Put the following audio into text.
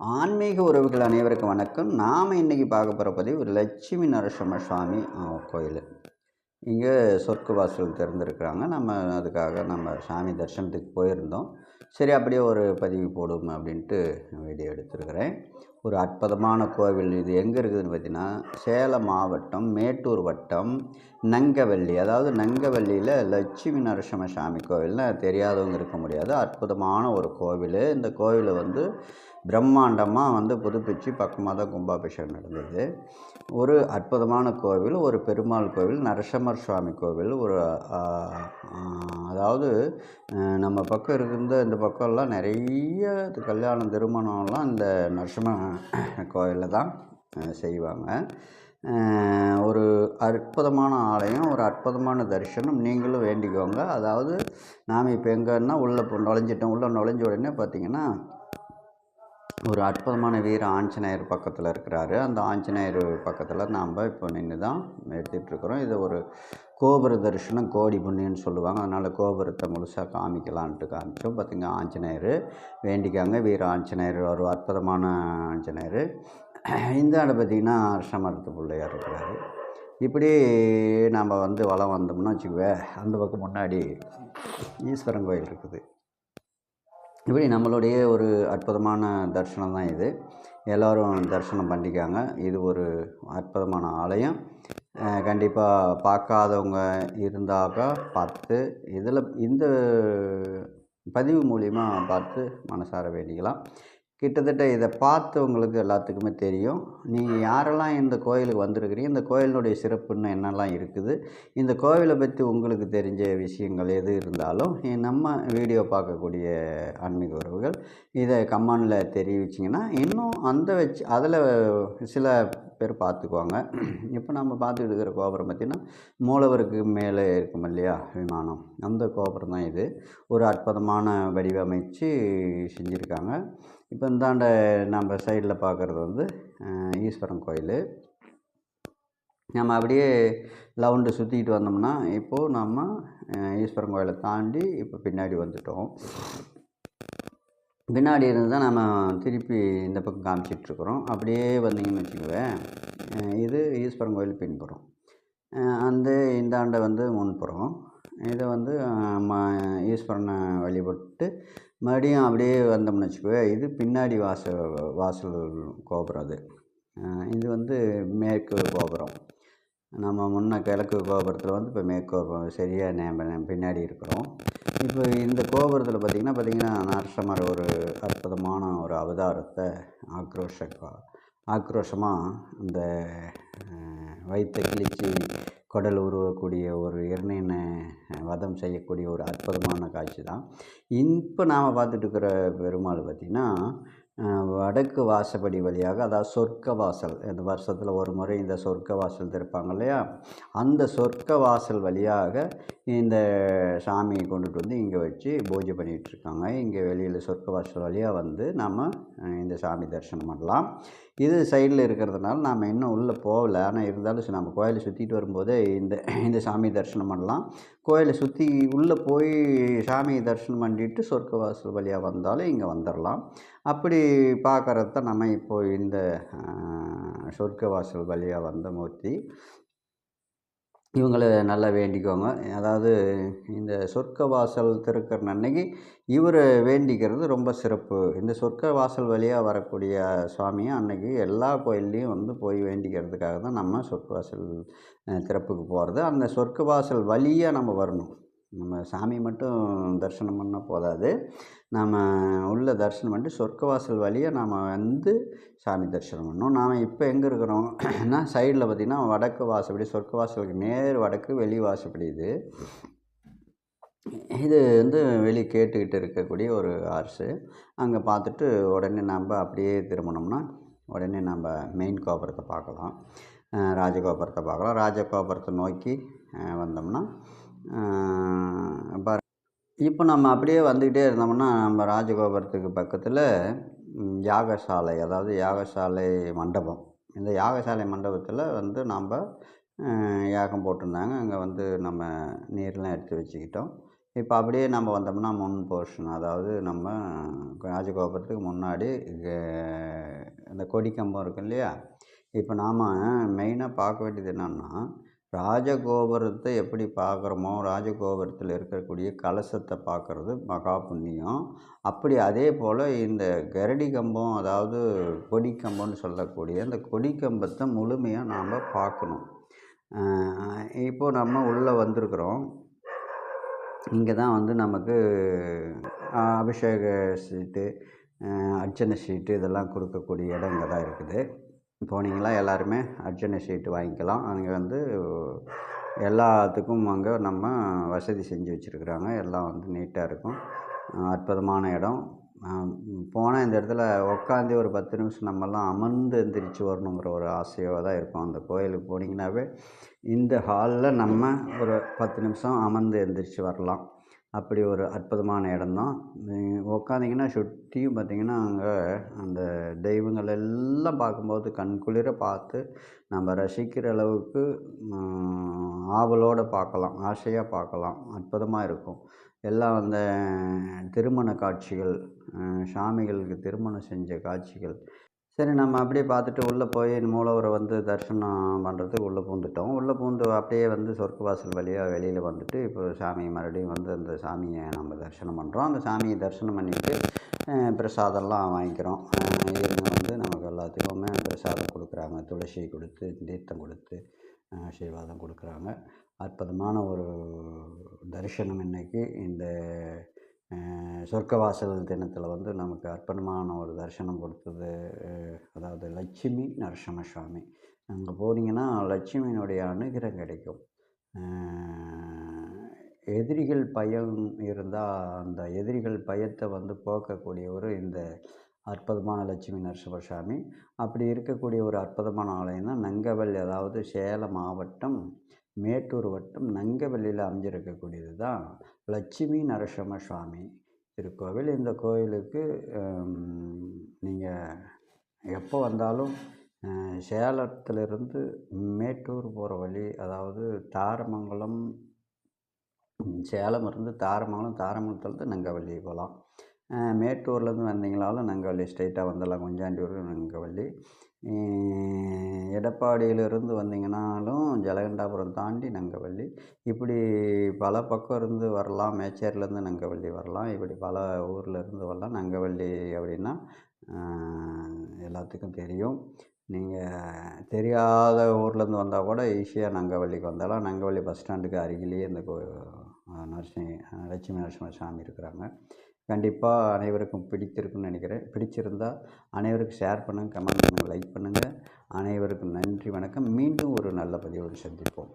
ஆன்மீக உறவுகள் அனைவருக்கும் வணக்கம். நாம் இன்றைக்கி பார்க்க போகிற பதிவு ஒரு லட்சுமி நரசிம்ம சுவாமி கோயில். இங்கே சொர்க்க வாசல் திறந்துருக்குறாங்க. நம்ம அதுக்காக நம்ம சாமி தரிசனத்துக்கு போயிருந்தோம். சரி அப்படியே ஒரு பதிவு போடும் அப்படின்ட்டு வீடியோ எடுத்துருக்கிறேன். ஒரு அற்புதமான கோவில். இது எங்கே இருக்குதுன்னு பார்த்தீங்கன்னா சேலம் மாவட்டம் மேட்டூர் வட்டம் நங்கவல்லி. அதாவது நங்கவல்லியில் லட்சுமி நரசிம்ம சாமி கோவில்னு தெரியாதவங்க இருக்க முடியாது. அற்புதமான ஒரு கோவில். இந்த கோவிலை வந்து பிரம்மாண்டமாக வந்து புதுப்பிச்சு பக்கமாக தான் கும்பாபிஷேகம் நடந்தது. ஒரு அற்புதமான கோவில் ஒரு பெருமாள் கோவில் நரசிம்மர் சுவாமி கோவில். ஒரு அதாவது நம்ம பக்கம் இருந்த இந்த பக்கம்லாம் நிறைய கல்யாணம் திருமணம்லாம் இந்த நரசிம்ம கோயிலில் தான் செய்வாங்க. ஒரு அற்புதமான ஆலயம் ஒரு அற்புதமான தரிசனம். நீங்களும் வேண்டிக்கோங்க. அதாவது நாம் இப்போ எங்கன்னா உள்ளே இப்போ நுழைஞ்சிட்டோம். உள்ளே நுழைஞ்ச உடனே பார்த்தீங்கன்னா ஒரு அற்புதமான வீர ஆஞ்சநேயர் பக்கத்தில் இருக்கிறாரு. அந்த ஆஞ்சநேயர் பக்கத்தில் நாம் இப்போ நின்று தான் எடுத்துகிட்ருக்குறோம் இது ஒரு கோபுர தரிசனம் கோடி புண்ணியன்னு சொல்லுவாங்க. அதனால் கோபுரத்தை முழுசாக காமிக்கலான்ட்டு காமிச்சோம். பார்த்திங்க ஆஞ்சநேயர் வேண்டிக்காங்க. வீர ஆஞ்சநேயர் ஒரு அற்புதமான ஆஞ்சநேயர். இந்த ஆடு பார்த்திங்கன்னா அரசமரத்து பிள்ளையார் இருக்கிறாரு. இப்படி நாம் வந்து வளம் வந்தோம்னா வச்சுக்குவேன் அந்த பக்கம் முன்னாடி ஈஸ்வரன் கோயில் இருக்குது. இப்படி நம்மளுடைய ஒரு அற்புதமான தரிசனம் தான் இது. எல்லோரும் தரிசனம் பண்ணிக்காங்க. இது ஒரு அற்புதமான ஆலயம். கண்டிப்பாக பார்க்காதவங்க இருந்தாக்கா பார்த்து இதில் இந்த பதிவு மூலிமா பார்த்து மனசார வேண்டிக்கலாம். கிட்டத்தட்ட இதை பார்த்தவங்களுக்கு எல்லாத்துக்குமே தெரியும். நீங்கள் யாரெல்லாம் இந்த கோயிலுக்கு வந்திருக்கிறீங்க இந்த கோயிலினுடைய சிறப்புன்னு என்னெல்லாம் இருக்குது இந்த கோவிலை பற்றி உங்களுக்கு தெரிஞ்ச விஷயங்கள் எது இருந்தாலும் நம்ம வீடியோ பார்க்கக்கூடிய ஆன்மீக உறவுகள் இதை கமெண்டில் தெரிவிச்சிங்கன்னா இன்னும் அந்த வச்சு அதில் சில பேர் பார்த்துக்குவாங்க. இப்போ நம்ம பார்த்துட்டு இருக்கிற கோபுரம் பார்த்திங்கன்னா மூலவருக்கு மேலே இருக்கும் இல்லையா விமானம். அந்த கோபுரம் தான் இது. ஒரு அற்புதமான வடிவமைச்சு செஞ்சுருக்காங்க. இப்போ இந்தாண்ட நம்ம சைடில் பார்க்குறது வந்து ஈஸ்வரன் கோயில். நம்ம அப்படியே லவுண்டு சுற்றிக்கிட்டு வந்தோம்னா இப்போது நம்ம ஈஸ்வரன் கோயிலை தாண்டி இப்போ பின்னாடி வந்துட்டோம். பின்னாடி இருந்து தான் நம்ம திருப்பி இந்த பக்கம் காமிச்சிட்ருக்குறோம். அப்படியே வந்தீங்கன்னு வச்சுக்குவேன் இது ஈஸ்வரன் கோயில் பின்புறம். அந்த அந்த இந்தாண்டை வந்து முன்புறம். இதை வந்து ம- ஈஸ்வரனை வழிபட்டு மறுபடியும் அப்படியே வந்தோம்னு வச்சுக்குவேன் இது பின்னாடி வாசல் வாசல் கோபுரம் அது. இது வந்து மேற்கு கோபுரம். நம்ம முன்ன கிழக்கு கோபுரத்தில் வந்து இப்போ மேற்கு கோபுரம் சரியாக நேம் பின்னாடி இருக்கிறோம். இப்போ இந்த கோபுரத்தில் பார்த்திங்கன்னா பார்த்திங்கன்னா நரசமர் ஒரு அற்புதமான ஒரு அவதாரத்தை ஆக்ரோஷ ஆக்ரோஷமாக இந்த வயிற்று கிழிச்சி கிழிச்சு குடல் உருவக்கூடிய ஒரு எண்ணெய் வதம் செய்யக்கூடிய ஒரு அற்புதமான காட்சி தான். இப்போ நாம் பார்த்துட்டு இருக்கிற பெருமாள் பார்த்திங்கன்னா வடக்கு வாசப்படி வழியாக அதாவது சொர்க்க வாசல் இந்த வருஷத்தில் ஒரு முறை இந்த சொர்க்க வாசல் திறப்பாங்க இல்லையா? அந்த சொர்க்க வாசல் வழியாக இந்த சாமியை கொண்டுட்டு வந்து இங்கே வச்சு பூஜை பண்ணிகிட்ருக்காங்க இங்கே வெளியில் சொர்க்க வாசல் வழியாக வந்து நம்ம இந்த சாமி தரிசனம் பண்ணலாம். இது சைடில் இருக்கிறதுனால நாம் இன்னும் உள்ளே போகல. ஆனால் இருந்தாலும் சரி, நம்ம கோயிலை சுற்றிட்டு வரும்போது இந்த இந்த சாமி தரிசனம் பண்ணலாம். கோயிலை சுற்றி உள்ளே போய் சாமி தரிசனம் பண்ணிட்டு சொர்க்க வாசல் வழியாக வந்தாலும் இங்கே வந்துடலாம். அப்படி பார்க்கறது தான் நம்ம இப்போ இந்த சொர்க்க வாசல் வழியாக வந்த மூர்த்தி. இவங்களை நல்லா வேண்டிக்கோங்க. அதாவது இந்த சொர்க்க வாசல் திறக்கிற அன்னைக்கு இவர் வேண்டிக்கிறது ரொம்ப சிறப்பு. இந்த சொர்க்க வாசல் வழியாக வரக்கூடிய சுவாமியை அன்னைக்கு எல்லா கோயில்லையும் வந்து போய் வேண்டிக்கிறதுக்காக தான் நம்ம சொர்க்க வாசல் திறப்புக்கு போகிறது அந்த சொர்க்க வாசல் வழியாக நம்ம வரணும். நம்ம சாமி மட்டும் தரிசனம் பண்ணால் போதாது. நாம் உள்ள தரிசனம் பண்ணிட்டு சொர்க்க வாசல் வழியாக நாம் வந்து சாமி தரிசனம் பண்ணோம் நாம் இப்போ எங்கே இருக்கிறோம்னா சைடில் பார்த்திங்கன்னா வடக்கு வாசப்படி சொர்க்க வாசலுக்கு நேர் வடக்கு வெளி வாசப்படி இது. இது வந்து வெளியே கேட்டுக்கிட்டு இருக்கக்கூடிய ஒரு ஆர்ஸு அங்கே பார்த்துட்டு உடனே நம்ம அப்படியே திரும்பினோம்னா உடனே நம்ம மெயின் கோபுரத்தை பார்க்கலாம். ராஜகோபுரத்தை பார்க்கலாம். ராஜகோபுரத்தை நோக்கி வந்தோம்னா பாரு இப்போ நம்ம அப்படியே வந்துக்கிட்டே இருந்தோம்னா நம்ம ராஜகோபுரத்துக்கு பக்கத்தில் யாகசாலை அதாவது யாகசாலை மண்டபம். இந்த யாகசாலை மண்டபத்தில் வந்து நாம் யாகம் போட்டிருந்தாங்க. அங்கே வந்து நம்ம நீர்லாம் எடுத்து வச்சுக்கிட்டோம். இப்போ அப்படியே நம்ம வந்தோம்னா முன் போர்ஷன் அதாவது நம்ம ராஜகோபுரத்துக்கு முன்னாடி இந்த கொடி கம்பம் இருக்கு இல்லையா? இப்போ நாம் மெயினாக பார்க்க வேண்டியது என்னென்னா ராஜகோபுரத்தை எப்படி பார்க்குறோமோ ராஜகோபுரத்தில் இருக்கக்கூடிய கலசத்தை பார்க்குறது மகா புண்ணியம். அப்படி அதே போல் இந்த கரடி கம்பம் அதாவது கொடி கம்பம்னு சொல்லக்கூடிய இந்த கொடி கம்பத்தை முழுமையாக நாம் பார்க்கணும். இப்போது இப்போ நம்ம உள்ளே வந்திருக்கிறோம். இங்கே தான் வந்து நமக்கு அபிஷேக சீட்டு அர்ச்சனை சீட்டு இதெல்லாம் கொடுக்கக்கூடிய இடம் இங்கே தான் இருக்குது. போனீங்களா எல்லாருமே அர்ஜென்ட் சீட்டு வாங்கிக்கலாம். அங்கே வந்து எல்லாத்துக்கும் அங்கே நம்ம வசதி செஞ்சு வச்சுருக்குறாங்க. எல்லாம் வந்து நீட்டாக இருக்கும். அற்புதமான இடம். போனால் இந்த இடத்துல உட்காந்து ஒரு பத்து நிமிஷம் நம்மெல்லாம் அமர்ந்து எந்திரிச்சு வரணுங்கிற ஒரு ஆசையாக தான் இருக்கும். அந்த கோயிலுக்கு போனீங்கன்னாவே இந்த ஹாலில் நம்ம ஒரு பத்து நிமிஷம் அமர்ந்து எந்திரிச்சு வரலாம். அப்படி ஒரு அற்புதமான இடம்தான். உக்காந்திங்கன்னா சுற்றியும் பார்த்திங்கன்னா அங்கே அந்த தெய்வங்கள் எல்லாம் பார்க்கும்போது கண் குளிர பார்த்து நம்ம ரசிக்கிற அளவுக்கு ஆவலோடு பார்க்கலாம் ஆசையாக பார்க்கலாம். அற்புதமாக இருக்கும். எல்லாம் அந்த திருமண காட்சிகள் சாமிகளுக்கு திருமணம் செஞ்ச காட்சிகள் சரி நம்ம அப்படியே பார்த்துட்டு உள்ளே போய் மூலவரை வந்து தரிசனம் பண்ணுறதுக்கு உள்ளே பூந்துட்டோம். உள்ளே பூந்து அப்படியே வந்து சொர்க்க வாசல் வழியாக வெளியில் வந்துட்டு இப்போ சாமியை மறுபடியும் வந்து அந்த சாமியை நம்ம தரிசனம் பண்ணுறோம் அந்த சாமியை தரிசனம் பண்ணிவிட்டு பிரசாதம்லாம் வாங்கிக்கிறோம். இவங்க வந்து நமக்கு எல்லாத்துக்குமே பிரசாதம் கொடுக்குறாங்க. துளசி கொடுத்து தீர்த்தம் கொடுத்து ஆசீர்வாதம் கொடுக்குறாங்க. அற்புதமான ஒரு தரிசனம் இன்னைக்கு. இந்த சொர்க்கவாசல் தினத்தில் வந்து நமக்கு அற்புதமான ஒரு தரிசனம் கொடுத்தது அதாவது லட்சுமி நரசிம்ம சுவாமி அங்கே போனீங்கன்னா லட்சுமியினுடைய அனுகிரகம் கிடைக்கும். எதிரிகள் பயம் இருந்தால் அந்த எதிரிகள் பயத்தை வந்து போக்கக்கூடியவர் இந்த அற்புதமான லட்சுமி நரசிவசாமி அப்படி இருக்கக்கூடிய ஒரு அற்புதமான ஆலயம் தான் நங்கவல் அதாவது சேலம் மாவட்டம் மேட்டூர் வட்டம் நங்கவல்லியில் அமைஞ்சிருக்கக்கூடியது தான் லட்சுமி நரசிம்ம சுவாமி திருக்கோவில். இந்த கோயிலுக்கு நீங்கள் எப்போ வந்தாலும் சேலத்திலிருந்து மேட்டூர் போகிற வழி அதாவது தாரமங்கலம் சேலம் இருந்து தாரமங்கலம் தாரமங்கலத்துலேருந்து நங்கவள்ளி போகலாம். மேட்டூர்லேருந்து வந்தீங்களாலும் நங்கவள்ளி ஸ்ட்ரைட்டாக வந்துடலாம் கொஞ்சாண்டியூர் நங்கவள்ளி. எடப்பாடியிலிருந்து வந்தீங்கனாலும் ஜலகண்டாபுரம் தாண்டி நங்கவள்ளி. இப்படி பல பக்கம் இருந்து வரலாம் மேச்சேரிலேருந்து நங்கவள்ளி வரலாம் இப்படி பல ஊரில் இருந்து வரலாம். நங்கவள்ளி அப்படின்னா எல்லாத்துக்கும் தெரியும். நீங்கள் தெரியாத ஊர்லேருந்து வந்தால் கூட ஈஸியாக நங்கவள்ளிக்கு வந்தாலும் நங்கவள்ளி பஸ் ஸ்டாண்டுக்கு அருகிலேயே இந்த கோ நரசிம்ம லட்சுமி நரசிம்ம சாமி இருக்கிறாங்க. கண்டிப்பாக அனைவருக்கும் பிடித்திருக்குன்னு நினைக்கிறேன். பிடிச்சிருந்தால் அனைவருக்கும் ஷேர் பண்ணுங்கள் கமெண்ட் பண்ணுங்கள் லைக் பண்ணுங்கள் அனைவருக்கும் நன்றி வணக்கம். மீண்டும் ஒரு நல்ல பதிவோடு சந்திப்போம்.